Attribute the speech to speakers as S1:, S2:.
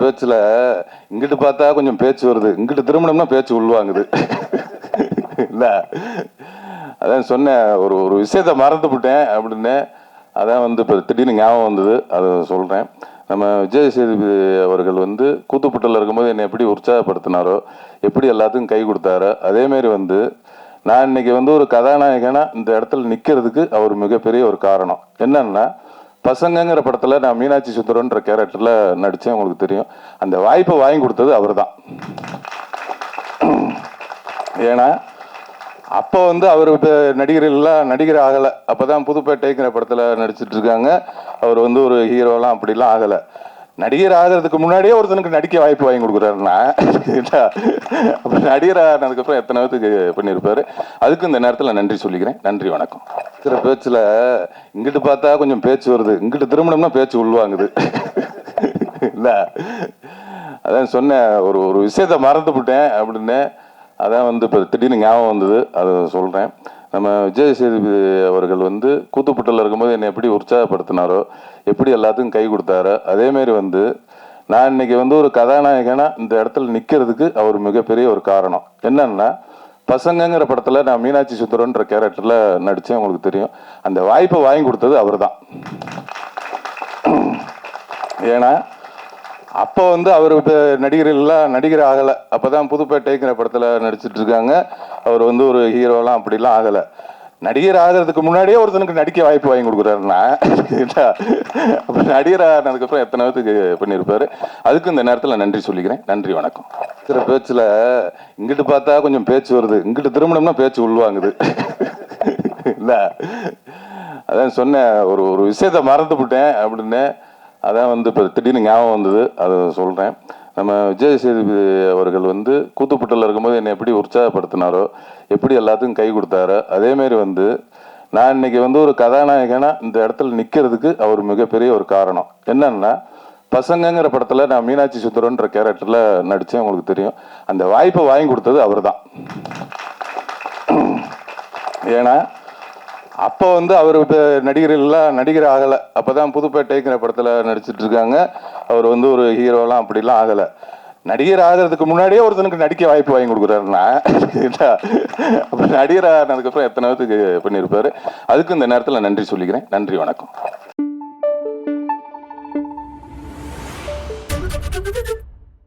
S1: பேச்சுல இங்கிட்டு பார்த்தா கொஞ்சம் பேச்சு வருது. இங்கிட்டு திரும்பினோம்னா பேச்சு உள்வாங்குது. இல்ல. அதான் சொன்னேன். ஒரு ஒரு விஷயத்த மறந்து விட்டேன் அப்படின்னு. அதான் வந்து இப்போ திடீர்னு ஞாபகம் வந்தது. அதை சொல்கிறேன் நம்ம விஜய் சேதுபதி அவர்கள் வந்து கூத்துப்பட்டில் இருக்கும்போது என்னை எப்படி உற்சாகப்படுத்தினாரோ எப்படி எல்லாத்துக்கும் கை கொடுத்தாரோ அதேமாரி வந்து நான் இன்னைக்கு வந்து ஒரு கதாநாயகனா இந்த இடத்துல நிற்கிறதுக்கு அவர் மிகப்பெரிய ஒரு காரணம். என்னன்னா பசங்கங்கிற படத்தில் நான் மீனாட்சி சுந்தரன்ற கேரக்டரில் நடித்தேன் உங்களுக்கு தெரியும். அந்த வாய்ப்பை வாங்கி கொடுத்தது அவர் தான் ஏன்னா அப்போ வந்து அவர் இப்போ நடிகர்கள்லாம் நடிகர் ஆகலை. அப்போ தான் புதுப்பேட்டைங்கிற படத்தில் நடிச்சிட்டு இருக்காங்க. அவர் வந்து ஒரு ஹீரோலாம் அப்படிலாம் ஆகலை. நடிகர் ஆகிறதுக்கு முன்னாடியே ஒருத்தனுக்கு நடிக்க வாய்ப்பு வாங்கி கொடுக்குறாருன்னா அப்போ நடிகர் ஆனதுக்கப்புறம் எத்தனை பேத்துக்கு பண்ணியிருப்பாரு? அதுக்கு இந்த நேரத்தில் நன்றி சொல்லிக்கிறேன். நன்றி வணக்கம். சில பேச்சில் இங்கிட்டு பார்த்தா கொஞ்சம் பேச்சு வருது. இங்கிட்டு திருமணம்னா பேச்சு உள்வாங்குது. இல்லை அதான் சொன்னேன் ஒரு ஒரு விஷயத்த மறந்து விட்டேன் அப்படின்னு. அதான் வந்து இப்போ திடீர்னு ஞாபகம் வந்தது. அதை சொல்கிறேன் நம்ம விஜய் சேதுபதி அவர்கள் வந்து கூத்துப்பட்டில் இருக்கும்போது என்னை எப்படி உற்சாகப்படுத்தினாரோ எப்படி எல்லாத்துக்கும் கை கொடுத்தாரோ அதேமாரி வந்து நான் இன்னைக்கு வந்து ஒரு கதாநாயகனா இந்த இடத்துல நிற்கிறதுக்கு அவர் மிகப்பெரிய ஒரு காரணம். என்னன்னா பசங்கங்கிற படத்தில் நான் மீனாட்சி சுந்தரன்ற கேரக்டரில் நடித்தேன் உங்களுக்கு தெரியும். அந்த வாய்ப்பை வாங்கி கொடுத்தது அவர் தான் ஏன்னா அப்போ வந்து அவர் இப்போ நடிகர்கள்லாம் நடிகர் ஆகலை. அப்போ தான் புதுப்பேட்டைங்கிற படத்தில் நடிச்சிட்டு இருக்காங்க அவர் வந்து ஒரு ஹீரோலாம் அப்படிலாம் ஆகலை. நடிகர் ஆகிறதுக்கு முன்னாடியே ஒருத்தனுக்கு நடிக்க வாய்ப்பு வாங்கி கொடுக்குறாருன்னா அப்போ நடிகர் ஆனதுக்கப்புறம் எத்தனை பேத்துக்கு பண்ணியிருப்பாரு அதுக்கு இந்த நேரத்தில் நன்றி சொல்லிக்கிறேன். நன்றி வணக்கம். சில பேச்சில் இங்கிட்டு பார்த்தா கொஞ்சம் பேச்சு வருது. இங்கிட்டு திரும்பணும்னா பேச்சு உள்வாங்குது. இல்லை அதான் சொன்னேன். ஒரு ஒரு விஷயத்த மறந்து விட்டேன் அப்படின்னு. அதான் வந்து இப்போ திடீர்னு ஞாபகம் வந்தது அதை சொல்கிறேன் நம்ம விஜய் சேதுபதி அவர்கள் வந்து கூத்துப்பட்டில் இருக்கும்போது என்னை எப்படி உற்சாகப்படுத்தினாரோ எப்படி எல்லாத்துக்கும் கை கொடுத்தாரோ அதேமாரி வந்து நான் இன்னைக்கு வந்து ஒரு கதாநாயகனாக இந்த இடத்துல நிற்கிறதுக்கு அவர் மிகப்பெரிய ஒரு காரணம். என்னன்னா பசங்கங்கிற படத்தில் நான் மீனாட்சி சுந்தரன்ற கேரக்டரில் நடித்தேன் உங்களுக்கு தெரியும். அந்த வாய்ப்பை வாங்கி கொடுத்தது அவர் தான் ஏன்னா அப்போ வந்து அவர் நடிகர்கள்லாம் நடிகர் ஆகலை. அப்போ தான் புதுப்பேட்டைங்கிற படத்தில் நடிச்சிட்டு இருக்காங்க அவர் வந்து ஒரு ஹீரோலாம் அப்படிலாம் ஆகலை. நடிகர் ஆகிறதுக்கு முன்னாடியே ஒருத்தனுக்கு நடிக்க வாய்ப்பு வாங்கி கொடுக்குறாருன்னா அப்புறம் நடிகர் ஆனதுக்கப்புறம் எத்தனை பேத்துக்கு பண்ணியிருப்பாரு அதுக்கு இந்த நேரத்தில் நன்றி சொல்லிக்கிறேன். நன்றி வணக்கம்.